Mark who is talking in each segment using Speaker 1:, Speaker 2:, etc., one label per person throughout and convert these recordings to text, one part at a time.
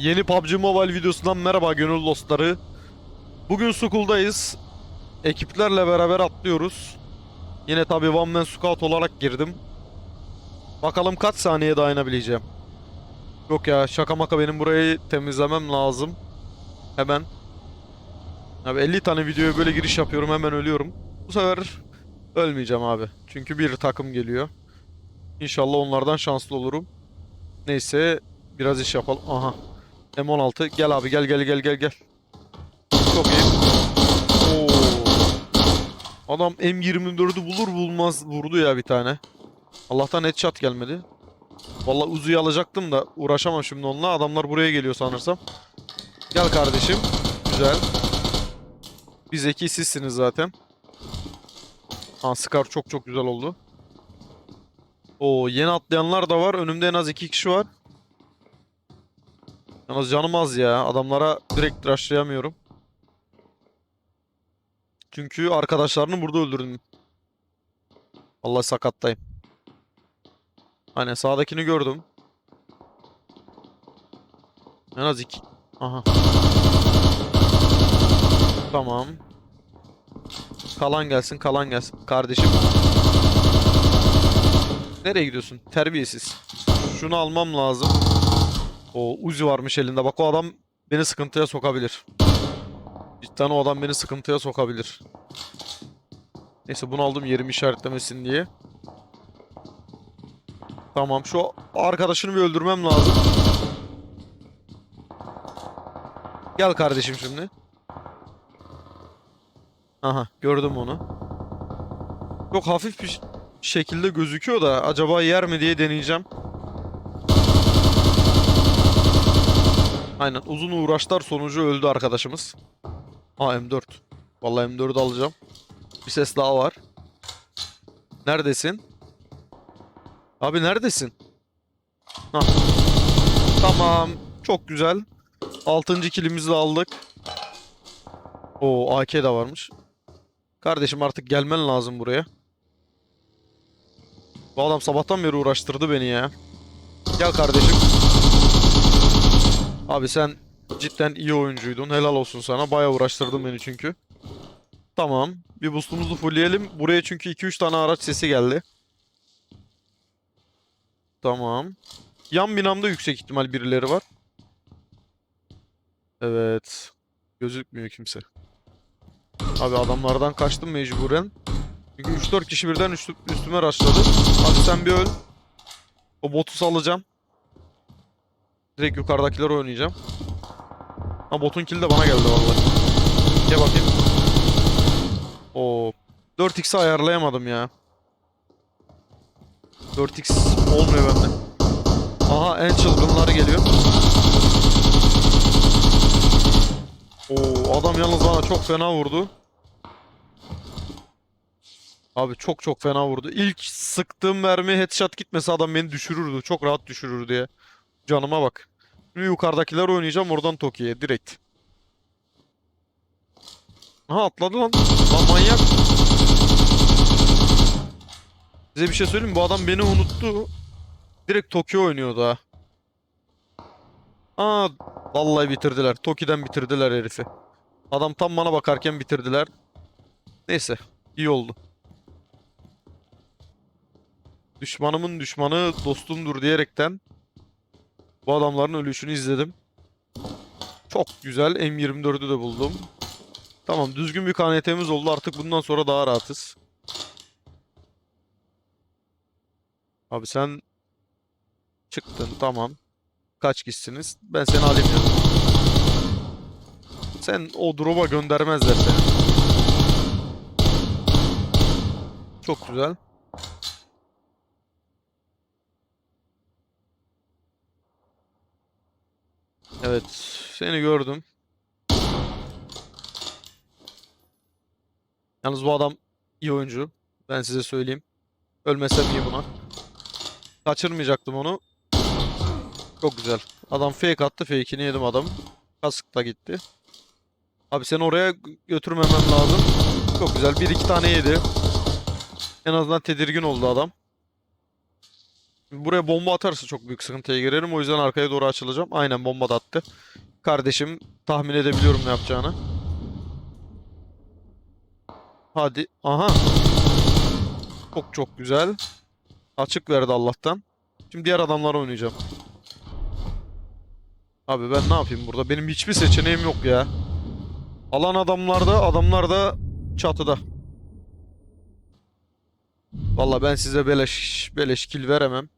Speaker 1: Yeni PUBG Mobile videosundan merhaba gönül dostları. Bugün Sukul'dayız. Ekiplerle beraber atlıyoruz. Yine tabi One Man Scout olarak girdim. Bakalım kaç saniye dayanabileceğim. Yok ya şaka maka benim burayı temizlemem lazım. Hemen. Abi 50 tane videoya böyle giriş yapıyorum hemen ölüyorum. Bu sefer ölmeyeceğim abi. Çünkü bir takım geliyor. İnşallah onlardan şanslı olurum. Neyse biraz iş yapalım. Aha. M16 gel abi gel gel gel gel gel. Çok iyi. Oo. Adam M24'ü bulur bulmaz vurdu ya bir tane. Allah'tan headshot gelmedi. Vallahi Uzi'yi alacaktım da uğraşamam şimdi onunla. Adamlar buraya geliyor sanırsam. Gel kardeşim. Güzel. Bir zeki sizsiniz zaten. Ha Scar çok çok güzel oldu. Oo yeni atlayanlar da var. Önümde en az iki kişi var. Yalnız canım az ya. Adamlara direkt rushlayamıyorum. Çünkü arkadaşlarını burada öldürdüm. Allah sakattayım. Hani sağdakini gördüm. En az iki. Aha. Tamam. Kalan gelsin, kalan gelsin. Kardeşim. Nereye gidiyorsun? Terbiyesiz. Şunu almam lazım. O Uzi varmış elinde. Bak o adam beni sıkıntıya sokabilir. Cidden o adam beni sıkıntıya sokabilir. Neyse bunu aldım yerimi işaretlemesin diye. Tamam şu arkadaşını bir öldürmem lazım. Gel kardeşim şimdi. Aha gördüm onu. Çok hafif bir şekilde gözüküyor da acaba yer mi diye deneyeceğim. Aynen uzun uğraşlar sonucu öldü arkadaşımız. Aa M4. Vallahi M4'ü alacağım. Bir ses daha var. Neredesin? Abi neredesin? Hah. Tamam. Çok güzel. Altıncı kilimizi de aldık. Oo AK da varmış. Kardeşim artık gelmen lazım buraya. Bu adam sabahtan beri uğraştırdı beni ya. Gel kardeşim. Abi sen cidden iyi oyuncuydun. Helal olsun sana. Bayağı uğraştırdın beni çünkü. Tamam. Bir boostumuzu fullleyelim. Buraya çünkü 2-3 tane araç sesi geldi. Tamam. Yan binamda yüksek ihtimal birileri var. Evet. Gözükmüyor kimse. Abi adamlardan kaçtım mecburen. Çünkü 3-4 kişi birden üstü, üstüme rushladı. Abi sen bir öl. O botu salacağım. Direkt yukarıdakiler oynayacağım. Ha botun killi de bana geldi vallahi. Gel bakayım. Oo. 4x'i ayarlayamadım ya. 4x olmuyor bende. Aha en çılgınları geliyor. Oo adam yalnız bana çok fena vurdu. Abi çok çok fena vurdu. İlk sıktığım mermi headshot gitmese adam beni düşürürdü. Çok rahat düşürür diye. Canıma bak. Yukarıdakiler oynayacağım oradan Toki'ye direkt. Aha atladı lan. Lan manyak. Size bir şey söyleyeyim? Bu adam beni unuttu. Direkt Tokyo oynuyordu ha. Aa vallahi bitirdiler. Toki'den bitirdiler herifi. Adam tam bana bakarken bitirdiler. Neyse iyi oldu. Düşmanımın düşmanı dostumdur diyerekten bu adamların ölüşünü izledim. Çok güzel. M24'ü de buldum. Tamam düzgün bir KNT'miz oldu. Artık bundan sonra daha rahatız. Abi sen çıktın tamam. Kaç kişisiniz? Ben seni alayım. Sen o drop'a göndermezler seni. Çok güzel. Evet, seni gördüm. Yalnız bu adam iyi oyuncu. Ben size söyleyeyim. Ölmesem iyi buna. Kaçırmayacaktım onu. Çok güzel. Adam fake attı. Fake'ini yedim adam. Kask da gitti. Abi seni oraya gö- götürmemem lazım. Çok güzel. Bir iki tane yedi. En azından tedirgin oldu adam. Buraya bomba atarsa çok büyük sıkıntıya girerim. O yüzden arkaya doğru açılacağım. Aynen bomba da attı. Kardeşim tahmin edebiliyorum ne yapacağını. Hadi. Aha. Çok çok güzel. Açık verdi Allah'tan. Şimdi diğer adamlara oynayacağım. Abi ben ne yapayım burada? Benim hiçbir seçeneğim yok ya. Alan adamlarda, adamlar da çatıda. Valla ben size beleş beleş kill veremem.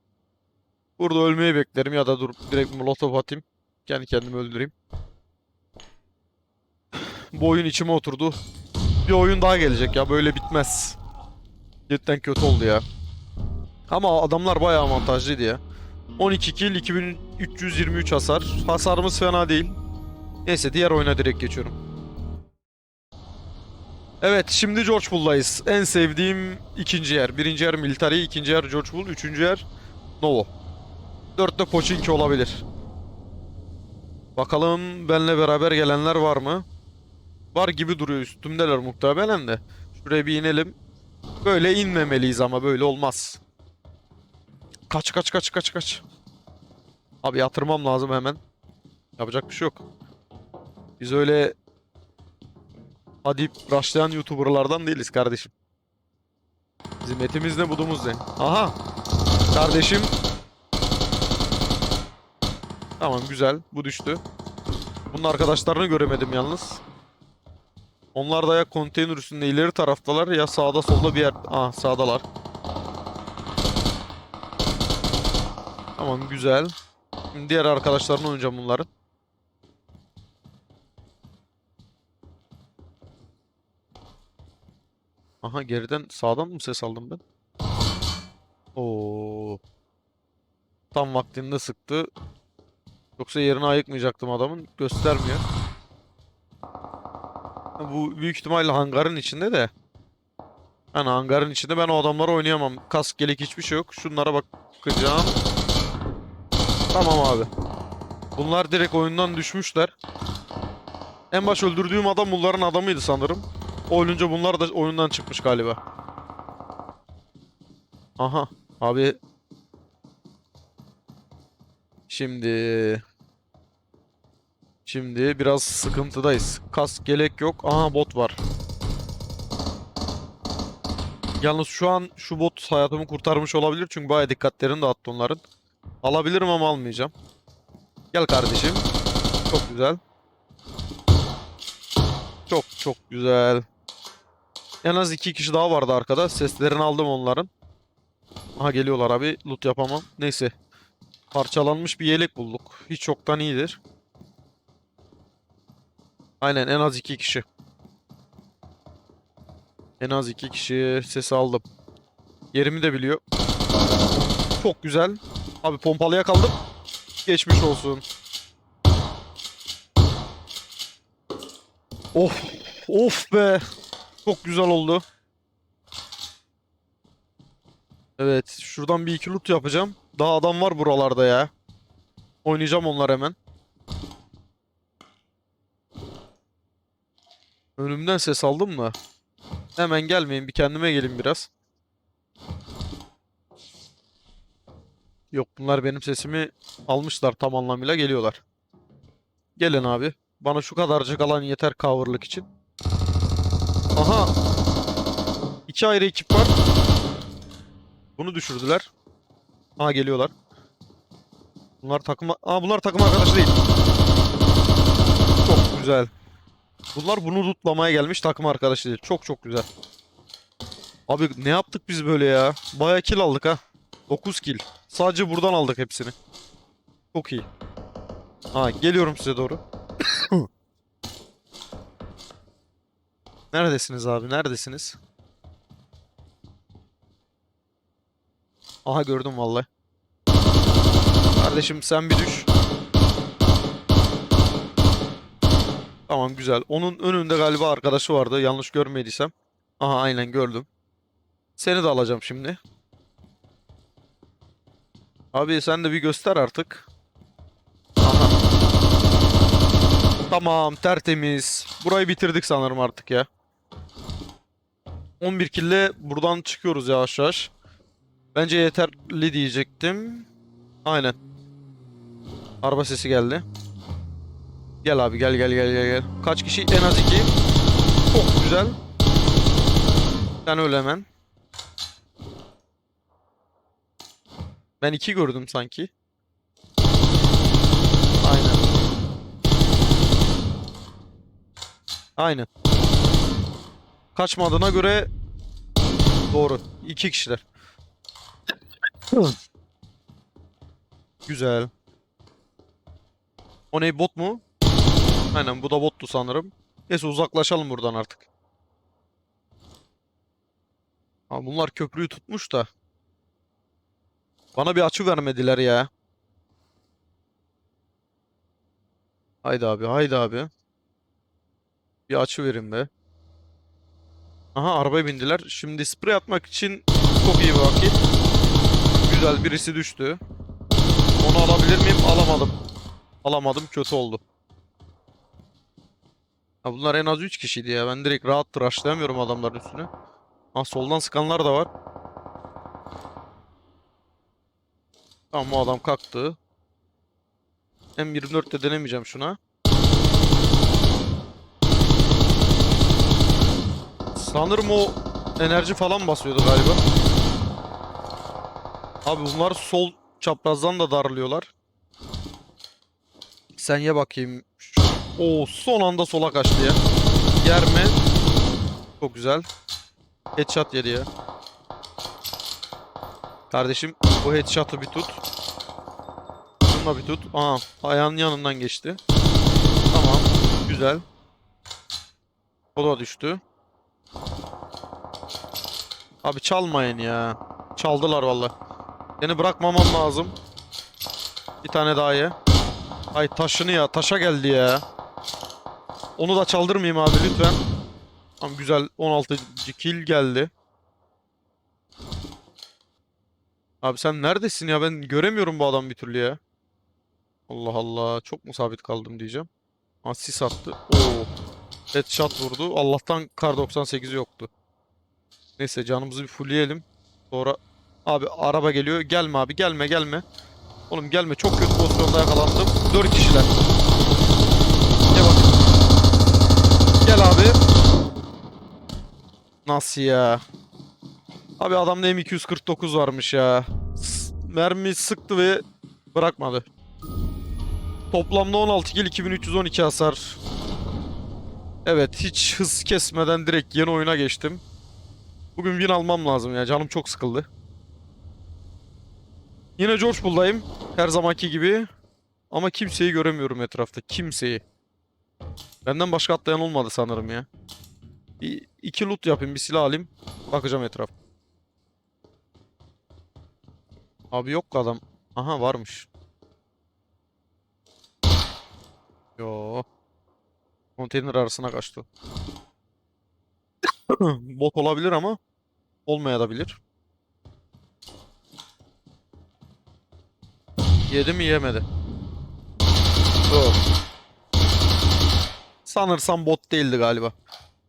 Speaker 1: Burada ölmeyi beklerim ya da dur direkt molotof atayım. Kendi kendimi öldüreyim. Bu oyun içime oturdu. Bir oyun daha gelecek ya böyle bitmez. Cidden kötü oldu ya. Ama adamlar bayağı avantajlıydı ya. 12 kill 2323 hasar. Hasarımız fena değil. Neyse diğer oyuna direkt geçiyorum. Evet şimdi George Bull'dayız. En sevdiğim ikinci yer. Birinci yer Military, ikinci yer George Bull, üçüncü yer Novo. Dörtte Pochinki olabilir. Bakalım benle beraber gelenler var mı? Var gibi duruyor üstümdeler muhtemelen de. Şuraya bir inelim. Böyle inmemeliyiz ama böyle olmaz. Kaç kaç kaç kaç kaç. Abi yatırmam lazım hemen. Yapacak bir şey yok. Biz öyle hadi rushlayan YouTuber'lardan değiliz kardeşim. Bizim etimiz ne budumuz ne. Aha. Kardeşim. Tamam güzel. Bu düştü. Bunun arkadaşlarını göremedim yalnız. Onlar da ya konteyner üstünde ileri taraftalar ya sağda solda bir yer. Aa sağdalar. Tamam güzel. Şimdi diğer arkadaşlarını oynayacağım bunların. Aha geriden sağdan mı ses aldım ben? Oo. Tam vaktinde sıktı. Yoksa yerini ayıkmayacaktım adamın. Göstermiyor. Bu büyük ihtimalle hangarın içinde de. Yani hangarın içinde ben o adamları oynayamam. Kask gelek hiçbir şey yok. Şunlara bakacağım. Tamam abi. Bunlar direkt oyundan düşmüşler. En baş öldürdüğüm adam bunların adamıydı sanırım. O ölünce bunlar da oyundan çıkmış galiba. Aha. Abi. Şimdi. Şimdi biraz sıkıntıdayız. Kask gelek yok. Aha bot var. Yalnız şu an şu bot hayatımı kurtarmış olabilir. Çünkü bayağı dikkatlerini dağıttı onların. Alabilirim ama almayacağım. Gel kardeşim. Çok güzel. Çok çok güzel. En az iki kişi daha vardı arkada. Seslerini aldım onların. Aha geliyorlar abi. Loot yapamam. Neyse. Parçalanmış bir yelek bulduk. Hiç çoktan iyidir. Aynen en az iki kişi. En az iki kişi ses aldım. Yerimi de biliyor. Çok güzel. Abi pompalıya kaldım. Geçmiş olsun. Of. Of be. Çok güzel oldu. Evet. Şuradan bir iki loot yapacağım. Daha adam var buralarda ya. Oynayacağım onlar hemen. Önümden ses aldım mı? Hemen gelmeyin. Bir kendime gelin biraz. Yok bunlar benim sesimi almışlar tam anlamıyla geliyorlar. Gelin abi. Bana şu kadarcık alan yeter coverlık için. Aha. İki ayrı ekip var. Bunu düşürdüler. Aha geliyorlar. Bunlar takım... Aa bunlar takım arkadaşı değil. Çok güzel. Bunlar bunu lootlamaya gelmiş takım arkadaşı değil. Çok çok güzel. Abi ne yaptık biz böyle ya? Baya kill aldık ha. 9 kill. Sadece buradan aldık hepsini. Çok iyi. Ha geliyorum size doğru. Neredesiniz abi? Neredesiniz? Aha gördüm vallahi. Kardeşim sen bir düş. Tamam güzel. Onun önünde galiba arkadaşı vardı. Yanlış görmediysem. Aha aynen gördüm. Seni de alacağım şimdi. Abi sen de bir göster artık. Aha. Tamam tertemiz. Burayı bitirdik sanırım artık ya. 11 kille buradan çıkıyoruz yavaş yavaş. Bence yeterli diyecektim. Aynen. Araba sesi geldi. Gel abi gel gel gel gel gel. Kaç kişi? En az iki. Çok güzel. Sen öyle hemen. Ben iki gördüm sanki. Aynen. Aynen. Kaçmadığına göre doğru. İki kişiler. Güzel. O ne bot mu? Aynen bu da bottu sanırım. Neyse uzaklaşalım buradan artık. Ha, bunlar köprüyü tutmuş da. Bana bir açı vermediler ya. Haydi abi, haydi abi. Bir açı verin be. Aha arabaya bindiler. Şimdi sprey atmak için çok iyi vakit. Güzel birisi düştü. Onu alabilir miyim? Alamadım. Alamadım kötü oldu. Ha bunlar en az 3 kişiydi ya. Ben direkt rahat rushlayamıyorum adamların üstüne. Ha soldan sıkanlar da var. Tamam bu adam kalktı. M24'te denemeyeceğim şuna. Sanırım o enerji falan basıyordu galiba. Abi bunlar sol çaprazdan da darlıyorlar. Sen ye bakayım. O son anda sola kaçtı ya. Yer mi? Çok güzel. Headshot yedi ya. Kardeşim bu headshot'ı bir tut. Bununla bir tut. Aa ayağının yanından geçti. Tamam. Güzel. O da düştü. Abi çalmayın ya. Çaldılar vallahi. Seni bırakmamam lazım. Bir tane daha ye. Ay taşını ya. Taşa geldi ya. Onu da çaldırmayayım abi lütfen. Tamam güzel. 16 kill geldi. Abi sen neredesin ya? Ben göremiyorum bu adam bir türlü ya. Allah Allah. Çok mu sabit kaldım diyeceğim. Ha sis attı. Oo. Headshot vurdu. Allah'tan kar 98 yoktu. Neyse canımızı bir fullleyelim. Sonra abi araba geliyor. Gelme abi gelme gelme. Oğlum gelme çok kötü pozisyonda yakalandım. 4 kişiler. Gel bak. Gel abi. Nasıl ya? Abi adamda M249 varmış ya. Mermi sıktı ve bırakmadı. Toplamda 16 kill 2312 hasar. Evet hiç hız kesmeden direkt yeni oyuna geçtim. Bugün win almam lazım ya. Canım çok sıkıldı. Yine George Bull'dayım. Her zamanki gibi. Ama kimseyi göremiyorum etrafta. Kimseyi. Benden başka atlayan olmadı sanırım ya. Bir iki loot yapayım. Bir silah alayım. Bakacağım etraf. Abi yok adam. Aha varmış. Yo. Konteyner arasına kaçtı. Bot olabilir ama olmayabilir. Yedi mi yemedi. Yok. Sanırsam bot değildi galiba.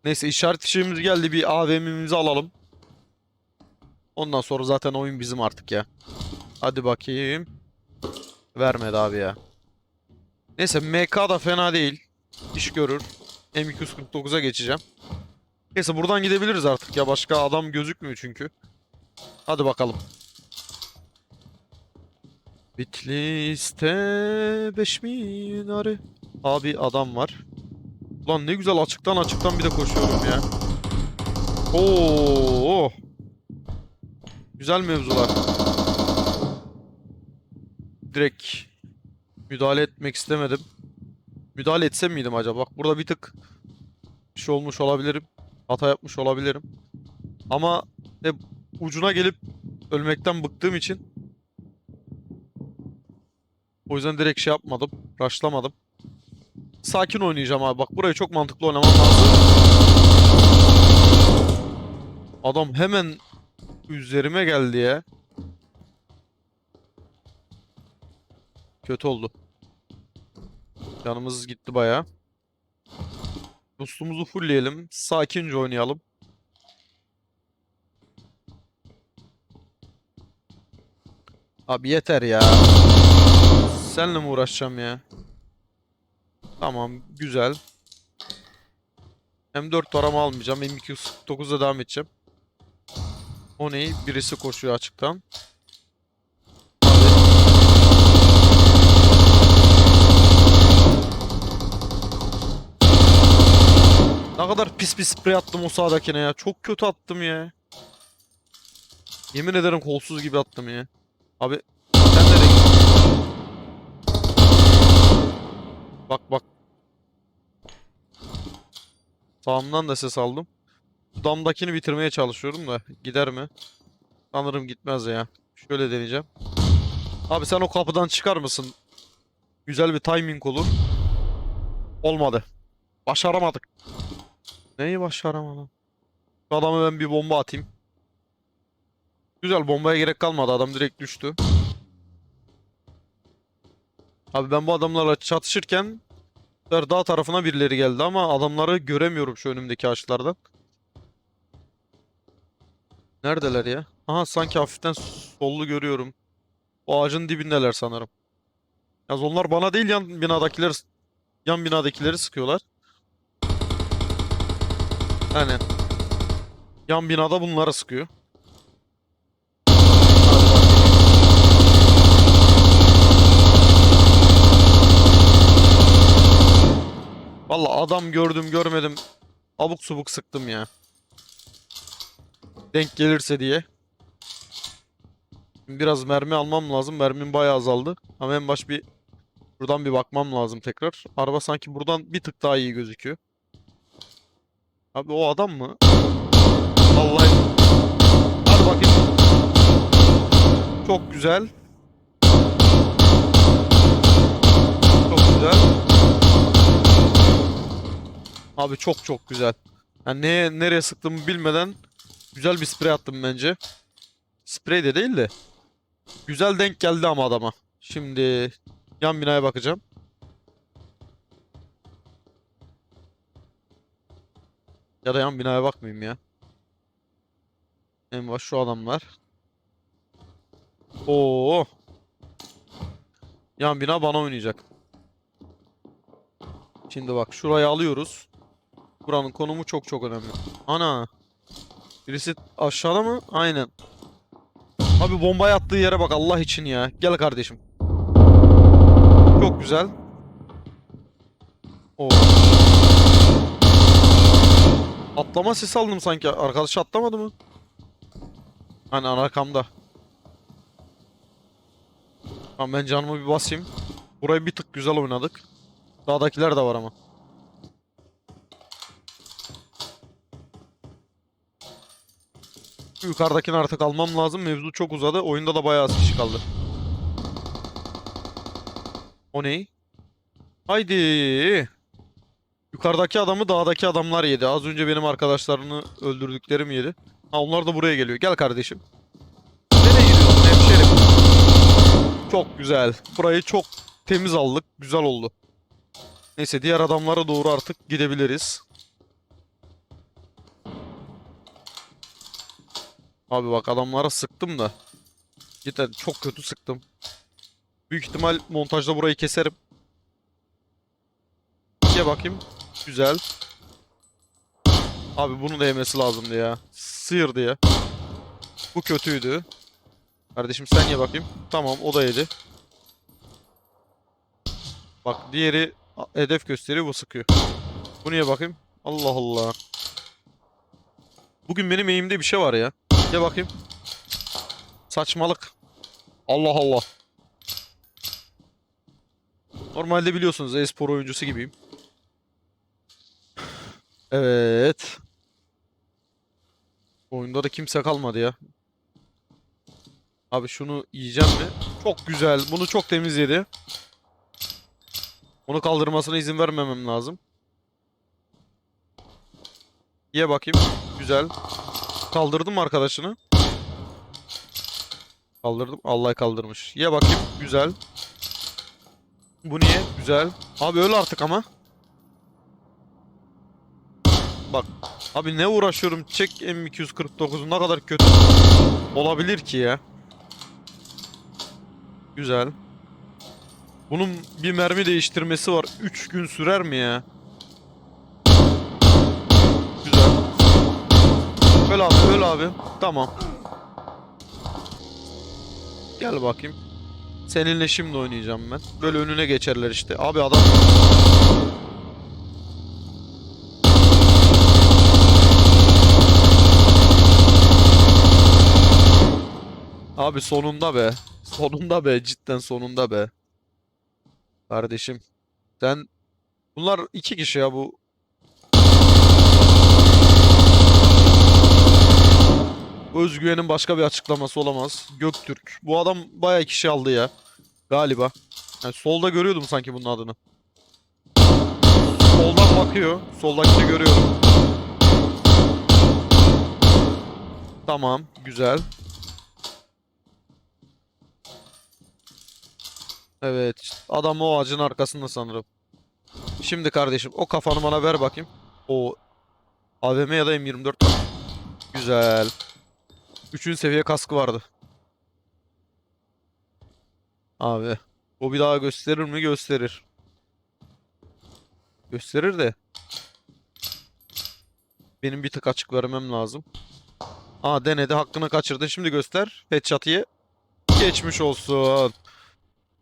Speaker 1: Neyse işaret fişeğimiz geldi. Bir AVM'imizi alalım. Ondan sonra zaten oyun bizim artık ya. Hadi bakayım. Vermedi abi ya. Neyse MK da fena değil. İş görür. M249'a geçeceğim. Neyse buradan gidebiliriz artık ya. Başka adam gözükmüyor çünkü. Hadi bakalım. Bitlis'te beş minare. Abi adam var. Ulan ne güzel açıktan açıktan bir de koşuyorum ya. Oo. Güzel mevzular. Direkt müdahale etmek istemedim. Müdahale etsem miydim acaba? Bak burada bir tık bir şey olmuş olabilirim. Hata yapmış olabilirim. Ama hep ucuna gelip ölmekten bıktığım için o yüzden direkt şey yapmadım. Rushlamadım. Sakin oynayacağım abi. Bak burayı çok mantıklı oynamam lazım. Adam hemen üzerime geldi ya. Kötü oldu. Canımız gitti bayağı. Boostumuzu fullleyelim. Sakince oynayalım. Abi yeter ya. Seninle mi uğraşacağım ya? Tamam, güzel. M4 paramı almayacağım. M249'da devam edeceğim. O ne? Birisi koşuyor açıktan. Ne kadar pis bir sprey attım o sağdakine ya. Çok kötü attım ya. Yemin ederim kolsuz gibi attım ya. Abi sen Bak bak. Sağımdan da ses aldım. Damdakini bitirmeye çalışıyorum da gider mi? Sanırım gitmez ya. Şöyle deneyeceğim. Abi sen o kapıdan çıkar mısın? Güzel bir timing olur. Olmadı. Başaramadık. Neyi başaramadım? Şu adama ben bir bomba atayım. Güzel bombaya gerek kalmadı. Adam direkt düştü. Abi ben bu adamlarla çatışırken dağ tarafına birileri geldi ama adamları göremiyorum şu önümdeki ağaçlardan. Neredeler ya? Aha sanki hafiften sollu görüyorum. O ağacın dibindeler sanırım. Yalnız onlar bana değil yan binadakileri yan binadakileri sıkıyorlar. Yani yan binada bunları sıkıyor. Valla adam gördüm görmedim. Abuk subuk sıktım ya. Denk gelirse diye. Biraz mermi almam lazım. Mermim bayağı azaldı. Ama en baş bir buradan bir bakmam lazım tekrar. Araba sanki buradan bir tık daha iyi gözüküyor. Abi o adam mı? Vallahi. Hadi bakayım. Çok güzel. Çok güzel. Abi çok çok güzel. Yani neye, nereye sıktığımı bilmeden güzel bir sprey attım bence. Sprey de değil de. Güzel denk geldi ama adama. Şimdi yan binaya bakacağım. Ya da yan binaya bakmayayım ya. En baş şu adamlar. Oo. Yan bina bana oynayacak. Şimdi bak şurayı alıyoruz. Buranın konumu çok çok önemli. Ana. Birisi aşağıda mı? Aynen. Abi bombayı attığı yere bak Allah için ya. Gel kardeşim. Çok güzel. Oo. Atlama sesi aldım sanki. Arkadaş atlamadı mı? Hani arkamda. Tamam ben canımı bir basayım. Burayı bir tık güzel oynadık. Dağdakiler de var ama. Şu Yukarıdakini artık almam lazım. Mevzu çok uzadı. Oyunda da bayağı az kişi kaldı. O ney? Haydi. Yukarıdaki adamı dağdaki adamlar yedi. Az önce benim arkadaşlarını öldürdüklerim yedi. Ha onlar da buraya geliyor. Gel kardeşim. Nereye gidiyorsun hemşerim? Çok güzel. Burayı çok temiz aldık. Güzel oldu. Neyse diğer adamlara doğru artık gidebiliriz. Abi bak adamlara sıktım da. Cidden çok kötü sıktım. Büyük ihtimal montajda burayı keserim. Ye bakayım. Güzel. Abi bunu da yemesi lazımdı ya. Sıyırdı ya. Bu kötüydü. Kardeşim sen ye bakayım. Tamam o da yedi. Bak diğeri hedef gösteriyor bu sıkıyor. Bunu ye bakayım. Allah Allah. Bugün benim eğimde bir şey var ya. Ye bakayım. Saçmalık. Allah Allah. Normalde biliyorsunuz e-spor oyuncusu gibiyim. Evet. Oyunda da kimse kalmadı ya. Abi şunu yiyeceğim mi? Çok güzel. Bunu çok temiz yedi. Onu kaldırmasına izin vermemem lazım. Ye bakayım. Güzel. Kaldırdım mı arkadaşını? Kaldırdım. Allah kaldırmış. Ye bakayım. Güzel. Bu niye? Güzel. Abi öl artık ama. Bak. Abi ne uğraşıyorum? Çek M249'u ne kadar kötü olabilir ki ya. Güzel. Bunun bir mermi değiştirmesi var. 3 gün sürer mi ya? Öl abi, öl abi. Tamam. Gel bakayım. Seninle şimdi oynayacağım ben. Böyle önüne geçerler işte. Abi adam... Abi sonunda be. Sonunda be. Cidden sonunda be. Kardeşim. Sen... Bunlar iki kişi ya bu. Özgüven'in başka bir açıklaması olamaz. Göktürk. Bu adam bayağı kişi aldı ya. Galiba. Yani solda görüyordum sanki bunun adını. Soldan bakıyor. Soldakini görüyorum. Tamam. Güzel. Evet. Adam o ağacın arkasında sanırım. Şimdi kardeşim o kafanı bana ver bakayım. O AVM ya da M24 var. Güzel. Üçüncü seviye kaskı vardı. Abi. O bir daha gösterir mi? Gösterir. Gösterir de. Benim bir tık açık vermem lazım. Aa denedi. Hakkını kaçırdın. Şimdi göster. Headshot ye. Geçmiş olsun.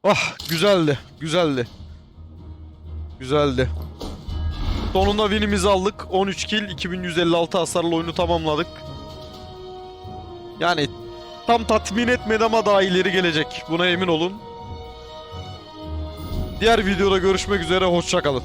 Speaker 1: Ah güzeldi. Güzeldi. Güzeldi. Sonunda winimizi aldık. 13 kill, 2156 hasarlı oyunu tamamladık. Yani tam tatmin etmedi ama daha ileri gelecek. Buna emin olun. Diğer videoda görüşmek üzere. Hoşçakalın.